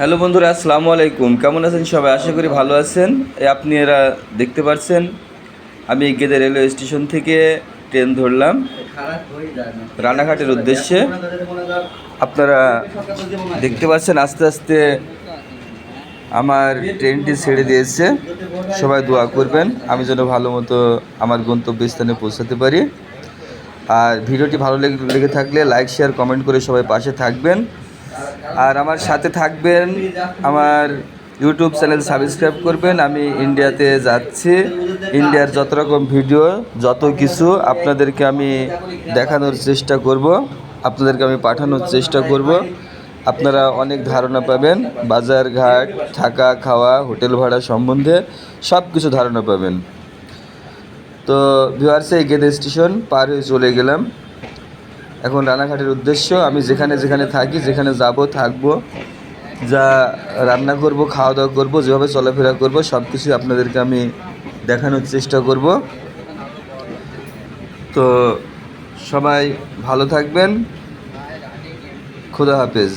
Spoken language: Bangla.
হ্যালো বন্ধুরা, আসসালামু আলাইকুম। কেমন আছেন সবাই? আশা করি ভালো আছেন। আপনি এরা দেখতে পাচ্ছেন আমি গেদে রেলওয়ে স্টেশন থেকে ট্রেন ধরলাম। রানাঘাটের উদ্দেশ্যে। আপনারা দেখতে পাচ্ছেন, আস্তে আস্তে আমার ট্রেনটি ছেড়ে দিয়েছে। সবাই দোয়া করবেন, আমি যেন ভালো মতো আমার গন্তব্যস্থানে পৌঁছাতে পারি। আর ভিডিওটি ভালো লেগে থাকলে লাইক শেয়ার কমেন্ট করে সবাই পাশে থাকবেন। আর আমার সাথে থাকবেন আমার ইউটিউব চ্যানেল সাবস্ক্রাইব করবেন। আমি ইন্ডিয়াতে যাচ্ছি। ইন্ডিয়ার যত রকম ভিডিও, যত কিছু আপনাদেরকে আমি দেখানোর চেষ্টা করব, আপনাদেরকে আমি পাঠানোর চেষ্টা করব। আপনারা অনেক ধারণা পাবেন, বাজার ঘাট, থাকা, খাওয়া, হোটেল ভাড়া সম্বন্ধে সব কিছু ধারণা পাবেন। তো ভিউয়ার্সে গেদে স্টেশন পার হয়ে চলে গেলাম। এখন রানাঘাটের উদ্দেশ্য, আমি যেখানে যেখানে থাকি, যেখানে যাব, থাকব, যা রান্না করব, খাওয়া দাওয়া করব, যেভাবে চলাফেরা করব সব কিছুই আপনাদেরকে আমি দেখানোর চেষ্টা করব। তো সবাই ভালো থাকবেন। খুদা হাফেজ।